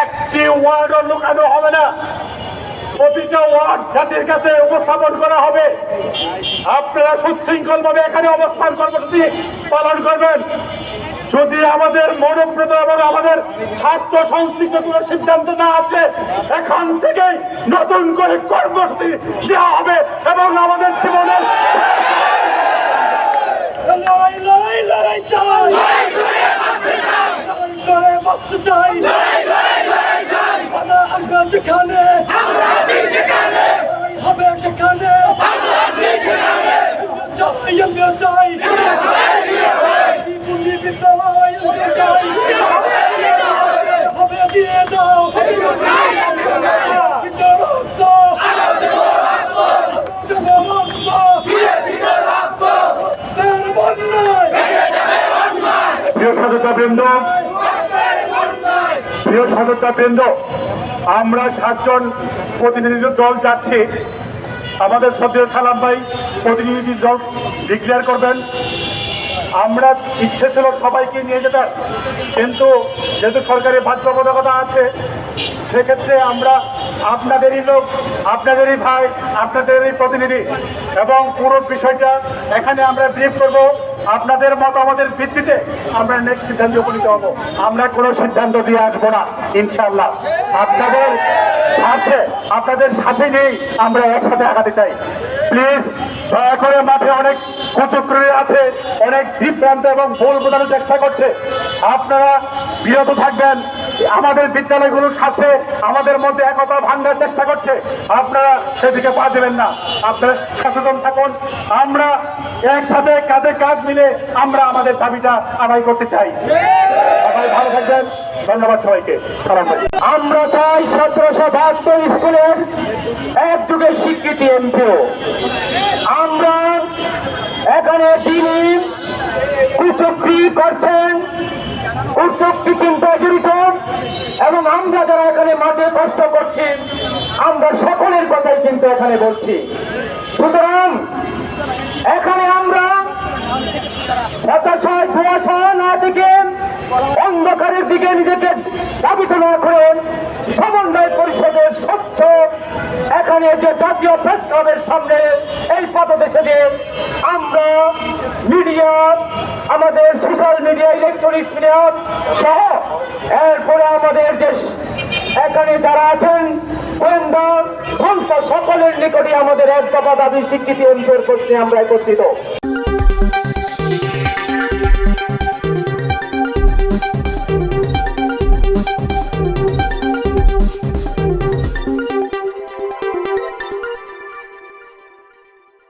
একটি ওয়ার্ডও লুকানো হবে না প্রতিটা ওয়ার্ড জাতির কাছে উপস্থাপন করা হবে আপনারা সুশৃঙ্খল ভাবে এখানে অবস্থান কর্মসূচি পালন করবেন যদি আমাদের মনোপ্রত এবং আমাদের ছাত্র সংশ্লিষ্ট কোনো সিদ্ধান্ত না আছে এখান থেকে নতুন করে কর্মসূচি দেওয়া হবে এবং আমাদের জীবনের লড়াই লড়াই লড়াই চাই লড়াই করে বাঁচতে চাই আমরা যেখানে হবে সেখানে। চাই আমরা চাই। বিদ্যালয় হবে দিয়ে দাও। রক্ত। দেব রক্ত। রক্তের বন্যায়। প্রিয় সদস্য বৃন্দ প্রিয় সদস্যা বৃন্দ আমরা সাতজন প্রতিনিধি দল যাচ্ছি। আমাদের সদ্য সালাম ভাই প্রতিনিধি দল ডিক্লেয়ার করবেন। আমরা ইচ্ছে ছিল সবাইকে নিয়ে যেতে কিন্তু যেহেতু সরকারের বাধ্যবাধকতা আছে, সেক্ষেত্রে আমরা আপনাদেরই লোক, আপনাদেরই ভাই, আপনাদেরই প্রতিনিধি এবং পুরো বিষয়টা এখানে আমরা ব্রিফ করব। আপনাদের মতামতের ভিত্তিতে আমরা নেক্সট সিদ্ধান্ত উপনীত হব। আমরা কোনো সিদ্ধান্ত দিয়ে আসব না ইনশাল্লাহ আপনাদের সাথে আপনাদের সাথে নেই আমরা একসাথে আগাতে চাই। প্লিজ, দয়া করে মাঠে অনেক কুচক্রী আছে, অনেক বিভ্রান্ত এবং ভুল বোঝানোর চেষ্টা করছে। আপনারা বিরত থাকবেন। আমাদের বিদ্যালয়গুলোর সাথে, আমাদের মধ্যে একতা ভাঙ্গার চেষ্টা করছে। আপনারা সেদিকে পা দেবেন না। আপনারা সচেতন থাকুন। আমরা একসাথে কাঁধে কাঁধ মিলে আমরা আমাদের দাবিটা আদায় করতে চাই। আমরা চাই সতেরোশো বাহাত্তর স্কুলের এক যুগের স্বীকৃতি এমপিও। আমরা এখানে যিনি কুচক্রি করছেন, কুচক্রি চিন্তায় জড়িত, এবং আমরা যারা এখানে মাঠে কষ্ট করছি, আমরা সকলের কথাই কিন্তু এখানে বলছি। সুতরাং এখানে আমরা নিজেকে দাবিত না করে সমন্বয় পরিষদের স্বচ্ছ এখানে যে জাতীয় প্রেস ক্লাবের সামনে এই পদদেশে দিয়ে আমরা মিডিয়া, আমাদের সোশ্যাল মিডিয়া ইলেকট্রনিক্স মিডিয়া সহ, এরপরে আমাদের যে এখানে যারা আছেন, গোয়েন্দা সকলের নিকটে আমাদের এক দফা দাবি, স্বীকৃতি অঞ্চল করতে আমরা একত্রিত।